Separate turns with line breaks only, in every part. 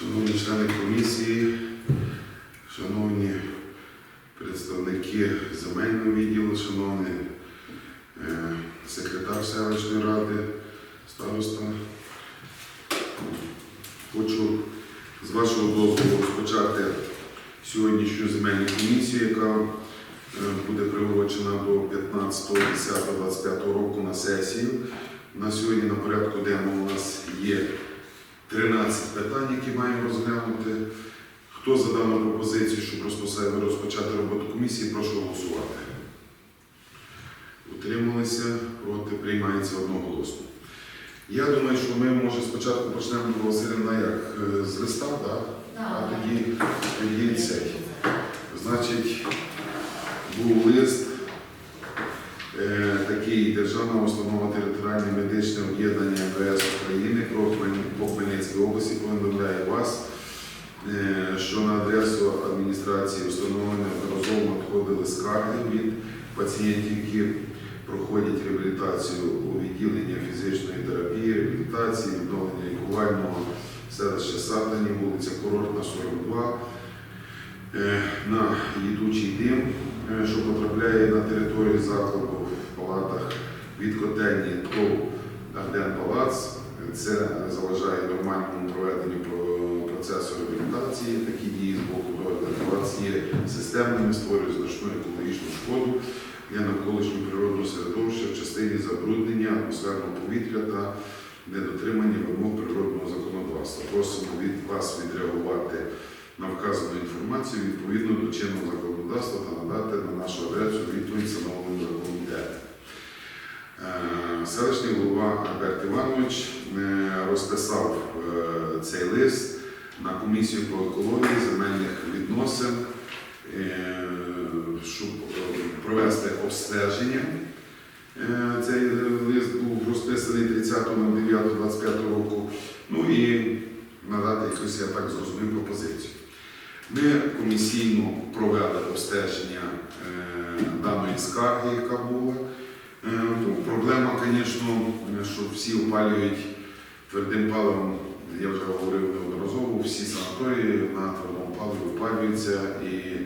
Шановні члени комісії, шановні представники земельного відділу, шановний е, секретар селищної ради, староста. Хочу з вашого дозволу розпочати сьогоднішню земельну комісію, яка е, буде приурочена до 15.10.25 року на сесію. На сьогодні на порядку денному у нас є 13 питань, які маємо розглянути. Хто за дану пропозицію, щоб розпочати роботу комісії, прошу голосувати. Утрималися, проти приймається одноголосно. Я думаю, що ми може спочатку почнемо Любов Васильівна, як е, з листа, так? А тоді, тоді цей. Значить, був лист такий Державна установа територіальне медичне об'єднання МВС України по Хмельницькій області повідомляє вас, е, що на адресу адміністрації установи неодноразово надходили скарги від пацієнтів, які проходять реабілітацію у відділенні фізичної терапії, реабілітації, відновлення лікувального селища Сатані, вулиця Курортна, 42, е, на їдучий дим, е, що потрапляє на територію закладу в палатах від котельні ТОВ Арден Палац. Це заважає нормальному проведенню процесу реабілітації. Такі дії з боку Арден Палац є системними, створюють значну екологічну шкоду для навколишнього природного середовища в частині забруднення атмосферного повітря та недотримання вимог природного законодавства. Просимо від вас відреагувати на вказану інформацію відповідно до чинного законодавства та надати на нашу адресу відповідь встановленим законом. Е, Селищний голова Альберт Іванович е, розписав е, цей лист на комісію по екології земельних відносин, е, щоб е, провести обстеження. Цей лист був розписаний 30.09.25 року. Ну і надати якусь, я так зрозумів, пропозицію. Ми комісійно провели обстеження е, даної скарги, яка була. Е, ну, Проблема, звісно, що всі опалюють твердим паливом, я вже говорив неодноразово, всі санаторії на твердому паливі опалюються. І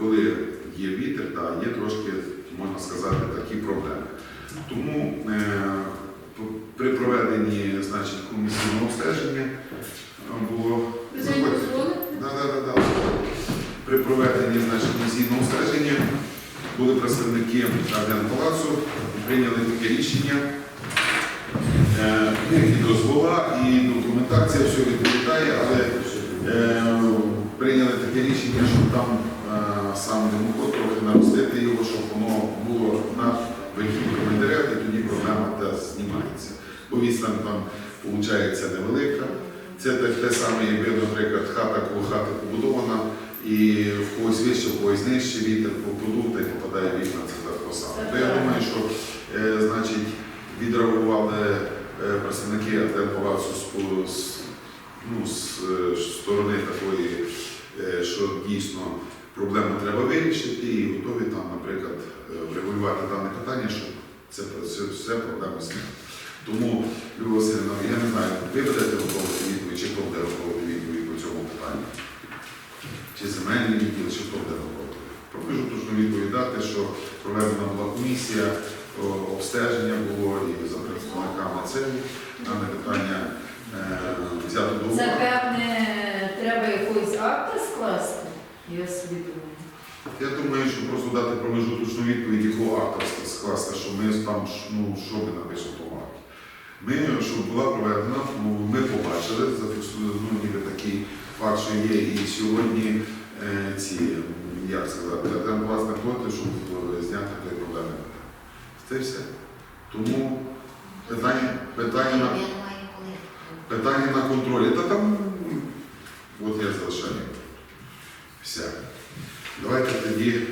коли є вітер, да, є трошки, можна сказати, такі проблеми. Тому е, при проведенні значить, комісійного обстеження було
Ви за нього дозволите?
Да, да, да, да. При проведенні значить, комісійного обстеження були представники Арден Палацу, прийняли таке рішення. Е, ну, І дозвола, і документація все відповідає, але е, прийняли таке рішення, щоб там е, сам димоход трохи наростити його, щоб воно було над верхівками дерев, і тоді проблема та знімається. Бо відстань там виходить невелика. Це те, саме, якби, наприклад, хата коло хати побудована, і в когось вище, в когось нижче вітер подув та й попадає вікна, це так саме. То я думаю, що е, значить, відреагували АТЛ Палацу з, з, ну, з е, сторони такої, е, що дійсно проблему треба вирішити і готові там, наприклад, е, врегулювати дане питання, щоб це, це все проблему зняти. Тому, Любов Васильівна, я не знаю, ви будете готовити відповідь, чи хто буде готовити відповідь по цьому питанню? Чи земельний відділ, чи хто буде готовий? Пропишу точно відповідати, що проведена була комісія, обстеження було і за представниками це дане питання е, взято до уваги.
певне, треба якийсь акт скласти. Я собі думаю.
Я думаю, що просто дати промежуточну відповідь, якого авторства скласти, що ми там, ну, що ми напишемо. Ми, щоб була проведена, ми побачили, ну, ніби такий факт, що є і сьогодні е, ці, як сказати, там власне проти, щоб зняти тої проблеми. Це все. Тому питання, питання, на, питання на контролі. Та там, от я залишаю. Все. Давайте тоді,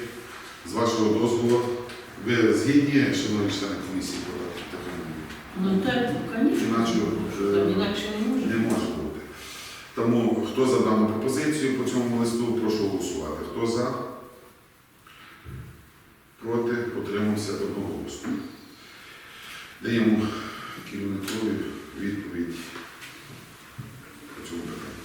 з вашого дозволу, ви згідні, шановні члени комісії, подати
Ну так, конечно.
Іначе,
інакше не може.
Не може бути. Тому хто за дану пропозицію по цьому листу, прошу голосувати. Хто за? Проти? Утримався одноголосно. Даємо керівникові відповідь по цьому питанню.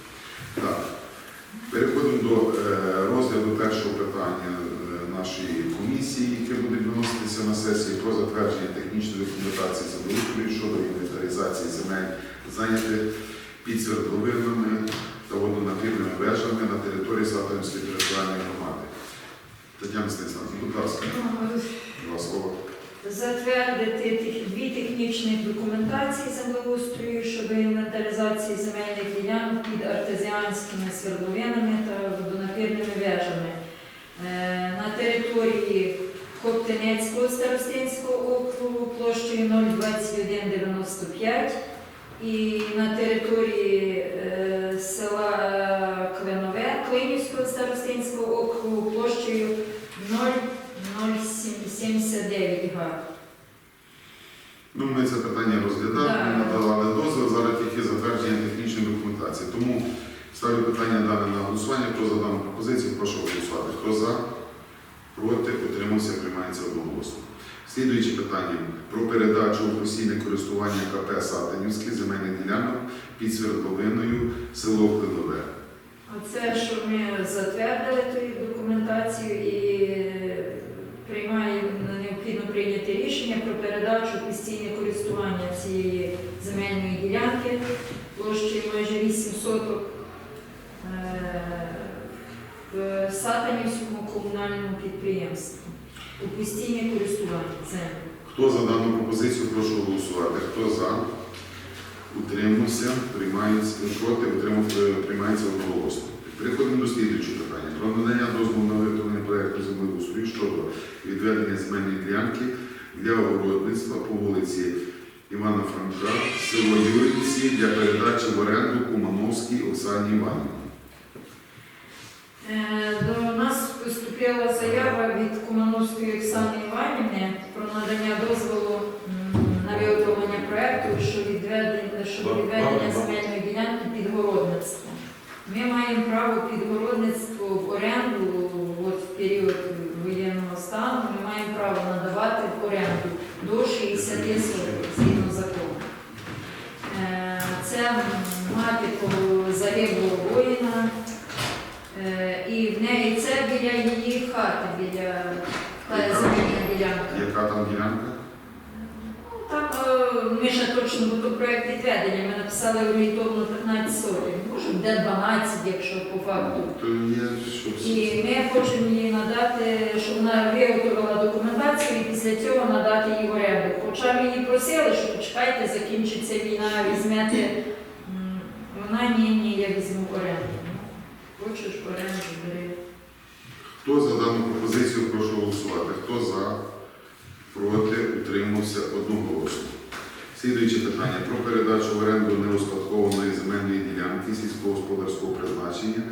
про затвердження технічної документації землеустрою щодо інвентаризації земель, зайнятих під свердловинами та водонапірними вежами на території Сатанівської територіальної громади. Тетяна Станіславівна, будь ласка, два слова.
Затвердити дві технічні документації землеустрою щодо інвентаризації земельних ділянок під артезіанськими свердловинами та водонапірними вежами. Е, На території Коптенецького старостинського округу площею 02195 і на території е, села Клинове Клинівського старостинського округу площею 0,079 га.
Ну, ми це питання розглядали,
Да.
ми надавали дозвіл, зараз тільки затвердження технічної документації. Тому ставлю питання дане на голосування. Хто за дану пропозицію, прошу голосувати. Хто за, проти, утримався, приймається одноголосно. Слідуюче питання про передачу у постійне користування КП Сатанівське земельних ділянок під свердловиною село Клинове.
Оце, що ми затвердили ту документацію і приймаємо необхідно прийняти рішення про передачу в постійне користування цієї земельної ділянки площею майже 8 соток е, в Сатанівському комунальному підприємстві у постійне користування землі.
Хто за дану пропозицію, прошу голосувати. Хто за? Утримався, приймається, проти, утримав, приймається одноголосно. Переходимо до слідуючого питання. Про надання дозволу на виготовлення проєкту землеустрою щодо відведення земельної ділянки для огородництва по вулиці Івана Франка, село Юрівці для передачі в оренду Кумановській Оксані Іванівні.
Е, До нас поступила заява Комановської Оксани Іванівни про надання дозволу на виготовлення проєкту щодо відведення, земельної ділянки під городництво. Ми маємо право під городництво в оренду от в період воєнного стану. Ми маємо право надавати в оренду до 60 соток згідно закону. Е, Це м, мати по загиблого воїна. Е, І в неї це біля її хати, біля
Яка?
земельна ділянка.
Яка там ділянка?
Ну, Там е, ми ще точно бо то проект відведення. Ми написали орієнтовно 15 сотень. Може, де 12, якщо по факту.
То є щось.
І ми хочемо їй надати, щоб вона виготовила документацію і після цього надати їй в оренду. Хоча ми її просили, що почекайте, закінчиться війна, візьмете. М, Вона ні, ні, я візьму в оренду. Ну, Хочеш в оренду, бери.
Хто за дану пропозицію, прошу голосувати. Хто за, проти, утримався одноголосно. Слідуюче питання про передачу в оренду неуспадкованої земельної ділянки сільськогосподарського призначення,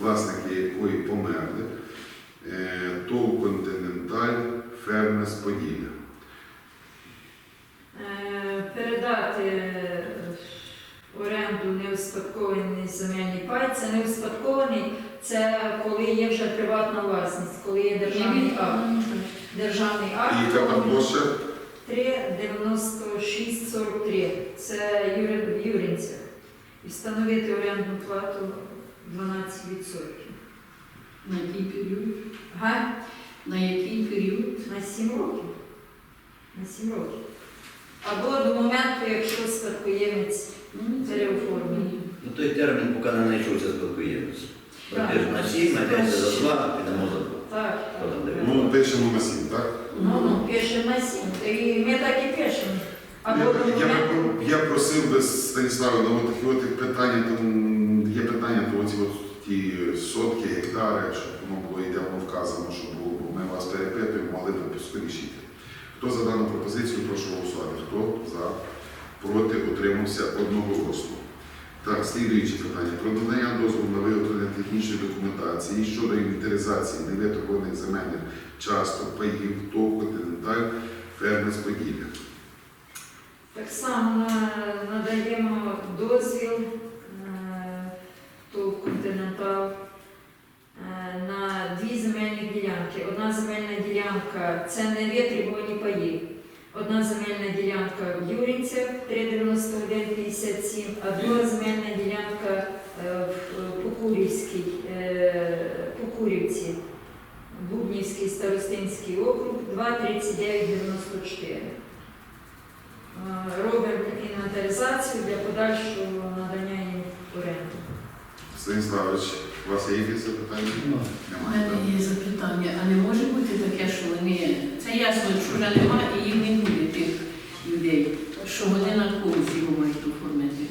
власники якої померли, е, ТОВ «Континенталь», фермер з Поділля.
Е, Передати е, оренду неуспадкований земельний пай. Це неуспадкований, це коли є вже приватна власність, коли є державний акт. Державний акт.
І яка там площа?
3,9643. Це Юри- в І встановити орендну плату 12%.
На який період?
Га?
На який період?
На 7 років. На 7 років. Або до моменту, якщо спадкоємець
Ну,
переоформлює.
Ну, той термін, поки не знайшовся.
Так.
Теж на сім, йдеться за два, підемо за два.
Так?
Ну, пишемо на сім, так?
Ну, ну, пишемо на 7. І ми так і пишемо. До
Я, я,
моменту.
я просив би Станіславе, ну от питання, там є питання, то оці от ті сотки, гектари, щоб воно було ідеально вказано, щоб було, бо ми вас перепитуємо, могли б скоріше. Хто за дану пропозицію, прошу голосувати. Хто за, проти, утримався одноголосно. Так, слідуюче питання. Про надання дозволу на виготовлення технічної документації щодо інвентаризації невитребуваних земельних часток паїв ТОВ «Континенталь» фермер з
Так само надаємо дозвіл е, то континентал е, на дві земельні ділянки. Одна земельна ділянка це не витребувані паї. Одна земельна ділянка в Юрінцях 39157, а друга земельна ділянка е, в Покурівській, е, Покурівці, Бубнівський старостинський округ 42 39 94. Е, Робимо інвентаризацію для подальшого надання їм оренду.
Станіславович, у вас є якісь запитання?
У
Немає. так?
мене є запитання, а не може бути таке, що вони. Це ясно, що вже немає і їх не буде тих людей, що вони на когось його мають оформити.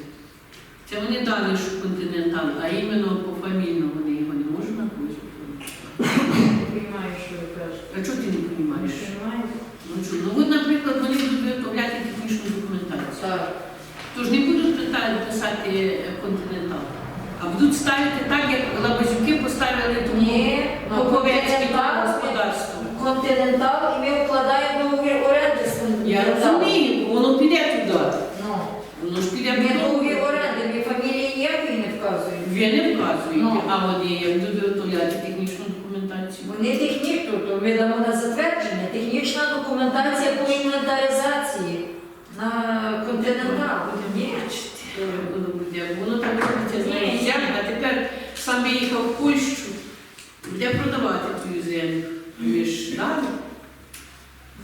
Це вони дали, що континентал, а іменно пофамільно вони його не можуть на когось оформити.
Не розумію, що ви кажете.
А чого ти не розумієш?
Розумієте?
Ну, що? ну от, наприклад, вони будуть виготовляти технічну документацію.
Так.
Тож не будуть питати писати е, континентал, а будуть ставити так, як лабазюки поставили тому
Ні, на
Поповецьке
континентал,
господарство.
континентал і ми вкладаємо договір оренди з
Я
континенталом.
розумію, воно піде туди.
Ну,
Воно ж піде
ми
в
договір оренди, ми фамілії ніякої не вказуємо.
Ви не вказуєте,
Ну.
а вони як будуть виготовляти технічну документацію.
Вони технічно, то на затвердження. Технічна документація по інвентаризації на континентал. Ні.
Воно так робиться,
Ні.
знаєш, а тепер сам виїхав в Польщу, де продавати твою землю. Ви ж дали?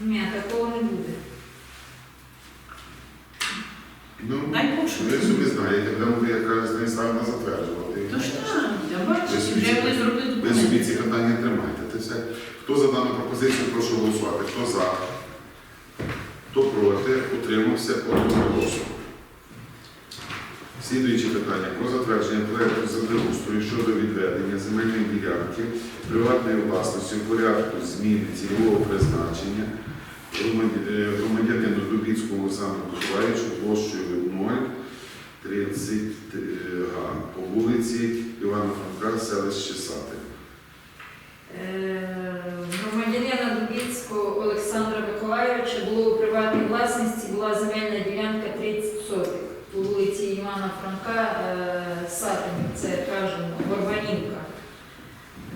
Ні, такого не буде.
Ну, ви собі знаєте, будемо як каже Станіславна затверджувати.
То ж так, я бачу, вже вони зробили
Ви собі ці питання тримайте. Це все. Хто за дану пропозицію, прошу голосувати. Хто за? Хто проти? Утримався одноголосно. Слідуюче питання про затвердження проекту землеустрою щодо відведення земельної ділянки приватної власності в порядку зміни цільового призначення е, громадянину Дубіцькому Олександру Миколаївичу площею 030 га по вулиці Івана Франка, селище Сати.
Е, Громадянина Дубіцького Олександра Миколайовича було у приватній власності, була земельна ділянка 30 сотих по вулиці Івана Франка, е, Сатинів, це кажемо, Горбанівка,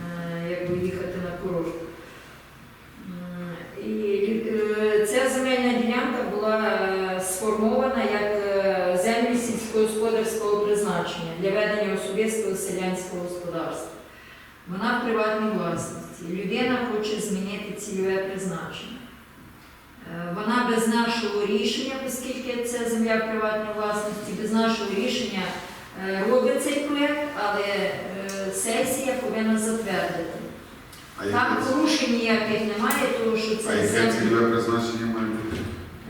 е, як виїхати на курорт. М, І е, ця земельна ділянка була е, сформована як е, землі сільськогосподарського призначення для ведення особистого селянського господарства. Вона в приватній власності. Людина хоче змінити цільове призначення. Е, Вона без нашого рішення, оскільки це земля в приватній власності, без нашого рішення е, робить цей проєкт, але е, сесія повинна затвердити.
А
Там
яке,
порушень ніяких немає, тому що
а
це
яке
земля
цільове призначення має бути?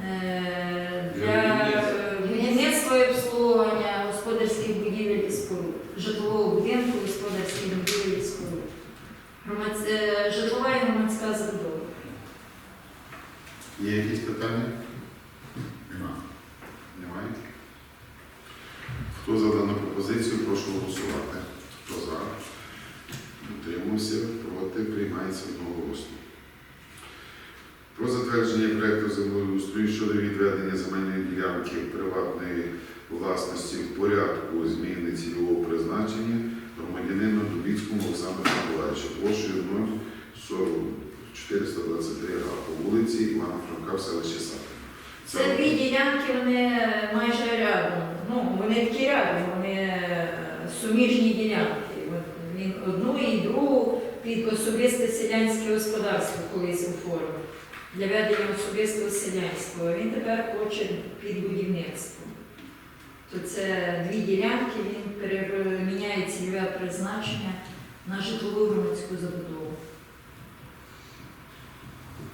е, для е, будівництва і обслуговування господарських будівель і споруд, житлового будинку, господарських будівель і споруд. Громадсь- е, Житлова і громадська забудова.
Є якісь питання?
Нема.
Немає? Хто за дану пропозицію, прошу голосувати. Хто за? Утримався, проти, приймається одноголосно. Про затвердження проекту землеустрою щодо відведення земельної ділянки приватної власності в порядку зміни цільового призначення громадянину Дубіцькому Олександру Миколаївичу площею 0,423 га по вулиці Івана Франка в селищі Сапи.
Це дві ділянки, вони майже рядом. Ну, вони такі рядом, вони е, суміжні ділянки. Він одну і другу під особисте селянське господарство колись оформив. Для ведення особистого селянського. Він тепер хоче під будівництво. То це дві ділянки, він переміняє цільове призначення на житлову громадську забудову.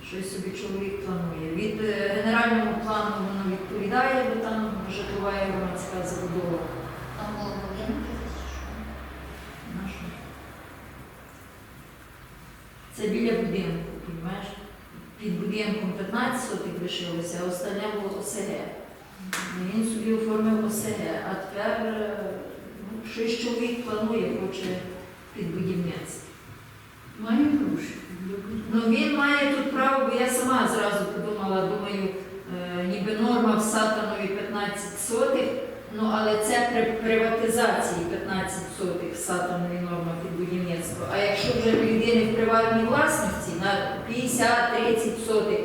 Щось собі чоловік планує. Від е, генерального плану воно відповідає, бо там житлова і громадська забудова.
Там було будинки.
Це біля будинку, розумієш? Під будинком 15 сотих лишилося, а остальне було ОСГ. Він собі оформив ОСГ, а тепер е, ну, щось чоловік планує, хоче під будівництво.
Має гроші.
Ну він має тут право, бо я сама зразу подумала, думаю, е, ніби норма в Сатанові 15 сотих, ну але це при приватизації 15 сотих в Сатанові норма під будівництво. А якщо вже людини в приватній власності на 50-30 сотих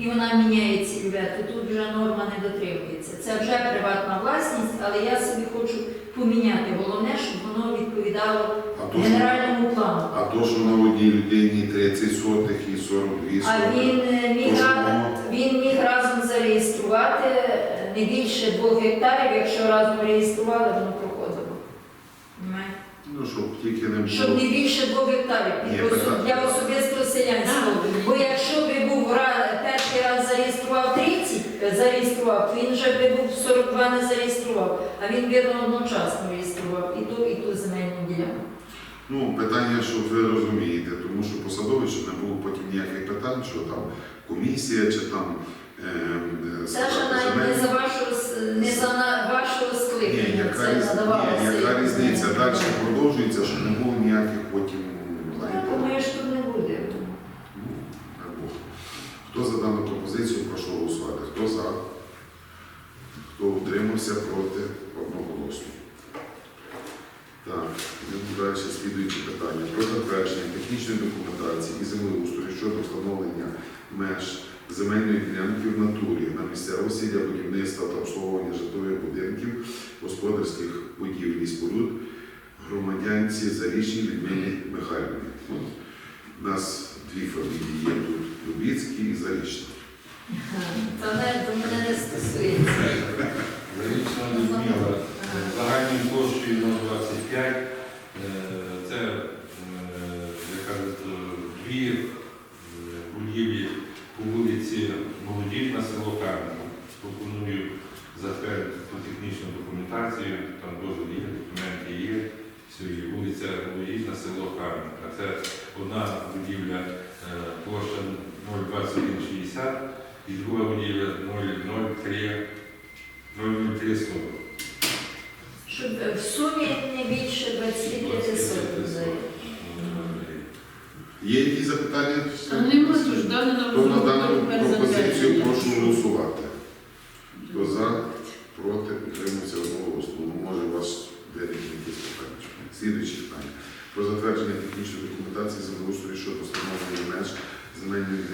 і вона міняє цільове, то тут вже норма не дотримується. Це вже приватна власність, але я собі хочу поміняти. Головне, щоб воно відповідало
А то,
генеральному плану.
а то, що на одній людині 30 сотих і 42
А він е, міг,
То, воно-
він міг разом зареєструвати е, не більше двох гектарів, якщо разом реєстрували, воно проходило.
Ну, щоб тільки не
Щоб не більше двох гектарів
Ні,
для особистого селянського. Бо якщо би був раз зареєстрував 30, е, зареєстрував, то він вже би був 42 не зареєстрував, а він вірно одночасно реєстрував і ту, і ту земельну ділянку.
Ну, питання, що ви розумієте, тому що посадовий, щоб не було потім ніяких питань, що там комісія чи там. е, е,
ж не за вашого с- не за вашого скликання. Це
різ...
надавалося.
Ні, яка
як-
різниця? Далі продовжується, щоб не було ніяких потім.
Ну, Я думаю, що не буде.
ну, дай Бог. Хто за дану пропозицію, прошу голосувати. Хто за? Хто утримався проти одноголосно. Так, далі слідуючі питання. Про затвердження технічної документації і землеустрою щодо встановлення меж земельної ділянки в натурі на місцевості для будівництва та обслуговування житлових будинків, господарських будівель і споруд громадянці Зарічній Людмилі Михайлівні. У нас дві фамілії є тут Дубіцький і Зарічна.
Та не, то мене не стосується.
Зарічна Людмила загальною площею 025. е, Це, е, як кажуть, дві е, будівлі по вулиці Молодіжна, село Кам'янка. Пропоную затвердити ту технічну документацію, там дозвіл є, документи є. Все є. Вулиця Молодіжна, село Кам'янка. Це одна будівля е, площа 02160 і друга будівля 003 003 40.
Щоб е, в сумі не більше 25 сотень здається.
Є якісь запитання?
А нема ж дали на
Хто на дану
розробку тепер
пропозицію
затвердження.
прошу голосувати. Хто за, проти, утримується одноголосно. Ну, Може, у вас деякі якісь питання. Слідуюче питання. Про затвердження технічної документації землеустрою щодо встановлення меж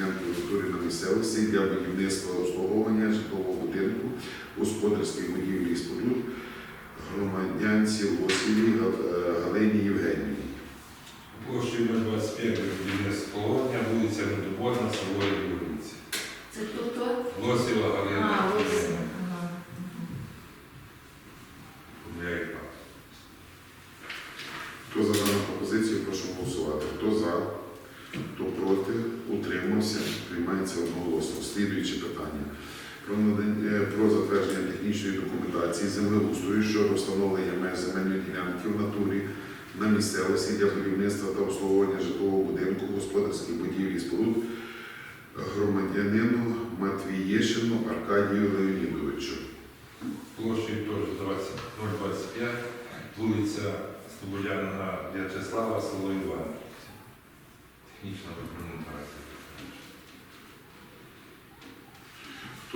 ділянки на місцевості для будівництва обслуговування житлового будинку, господарських будівлі і споруд громадянці Лосіві Галині Євгенії.
Площею 025 будівництво положення, вулиця Медоборна, село вулиці.
Це хто? то?
Лосєва Галина.
А, ось. Ага.
Гуляєва.
Хто за дану пропозицію, прошу голосувати. Хто за, хто проти, утримався, приймається одноголосно. Слідуюче питання. Е, про затвердження технічної документації землеустрою щодо встановлення меж земельної ділянки в натурі на місцевості для будівництва та обслуговування житлового будинку, господарських будівель і споруд громадянину Матвієшину Аркадію Леонідовичу.
Площею теж 20 025, вулиця Слободянина В'ячеслава, село Іванівці. Технічна документація.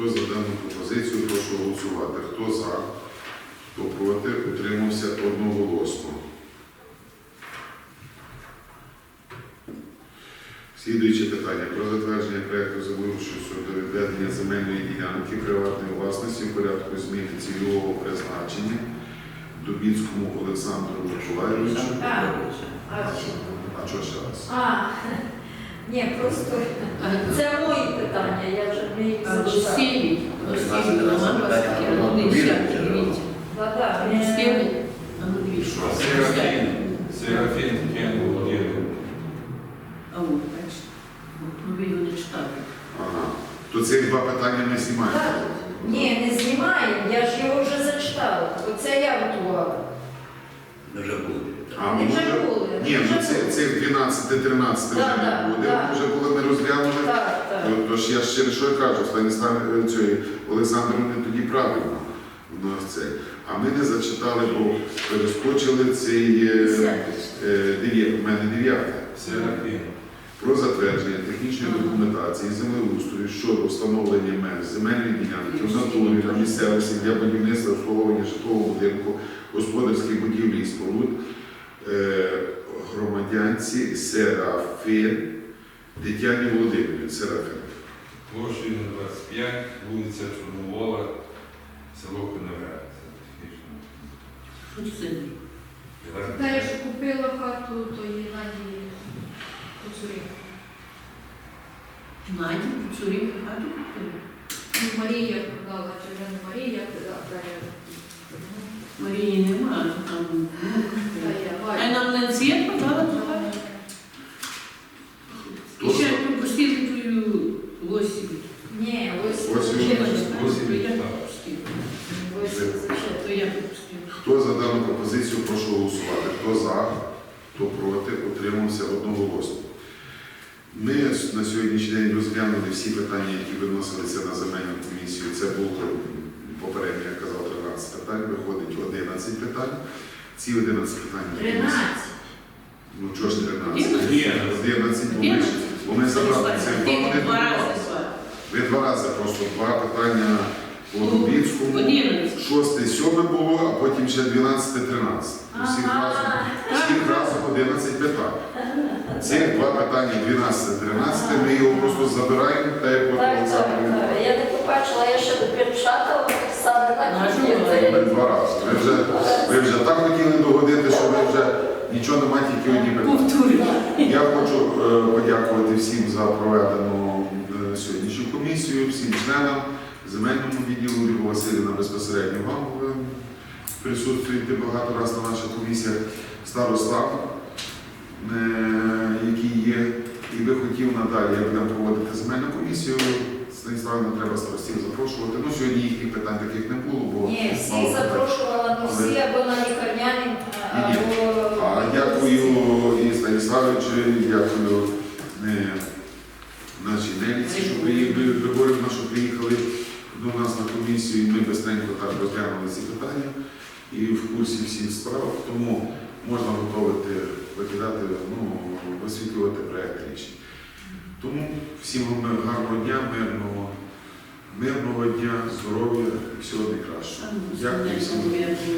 Хто за дану пропозицію, прошу голосувати. Хто за, хто проти, утримався одноголосно. Слідуюче питання про затвердження проекту землеустрою щодо відведення земельної ділянки приватної власності в порядку зміни цільового призначення Дубінському Олександру Миколаївичу.
А, а,
А що ще раз?
Ні, просто це мої питання, я вже не їх
Не
не-
дивіться.
Серафін.
А от, бачите. Ну його не читали.
Ага. То ці два питання ми знімаємо.
Ні, не знімаємо, я ж його вже зачитала. Оце я готувала.
Вже буде.
А, ми
вже були.
Ні, ну це, цих 12-13 вже
Да,
не
да,
буде.
да.
Вже коли ми розглянули,
Так, так.
то, то ж я ще що я кажу, Станіслав е, цієї Олександру не тоді правильно. Ну, це. А ми не зачитали, бо перескочили цей е, е, дев'я- у мене дев'яте. Про затвердження технічної документації землеустрою щодо встановлення меж земельної ділянки в натурі на місцевості для будівництва обслуговування житлового будинку, господарських будівлі і споруд громадянці Серафин Тетяні Володимирівні. Серафин.
Площею 25, вулиця Чорновола, село Конове. Це технічна.
Що це?
я ж купила хату тої Надії
Куцурів.
Наді, Куцурів, хату купили.
Ну, Марія продала, чи вже не Марія, продала далі.
Марії нема, там ну,
Та
А
я
й нам не цвіт подала туди. І
Хто
ще
за?
пропустили твою осінь.
Ні, ось
Ось
вже
він.
не
Ось
То
він.
я
Так.
пропустила.
Ось вже.
То я пропустила.
Хто за дану пропозицію, прошу голосувати. Хто за, хто проти, утримався одноголосно. Ми на сьогоднішній день розглянули всі питання, які виносилися на земельну комісію. Це було попередньо, я казав, 13 питань, виходить 11 питань. Ці 11 питань.
13.
Ну чого ж 13?
11.
11, бо ми, бо ми забрали це.
Ти два рази.
Ви два рази просто два питання по Дубінському.
Одинадцять.
Шосте, сьоме було, а потім ще 12, 13. Всіх разом, всіх разом 11 питань. Ці два питання 12, 13, ми його просто забираємо та як
так. Я не побачила, я ще допечатала, саме так.
Ми два рази. Ви вже, ви вже так хотіли догодити, що ви вже нічого немає, тільки одні питання. Я хочу е, подякувати всім за проведену е, сьогоднішню комісію, всім членам земельному відділу Любов Васильівна безпосередньо вам присутствуєте багато разів на наших комісіях. Старослав, е, який є, і би хотів надалі, як будемо проводити земельну комісію. Станіславівна треба старостів запрошувати. Ну, сьогодні їхніх питань таких не було, бо
Ні, всі
питань.
запрошувала, ну всі або на лікарняні, або...
А дякую і Станіславовичу, і дякую е, нашій Неліці, що приїхали, Григорівна, що приїхали до нас на комісію, і ми безстенько так розглянули ці питання і в курсі всіх справ, тому можна готувати, викидати, ну, висвітлювати проєкт рішень. Тому всім вам гарного дня, мирного, мирного дня, здоров'я і всього найкращого. Дякую всім.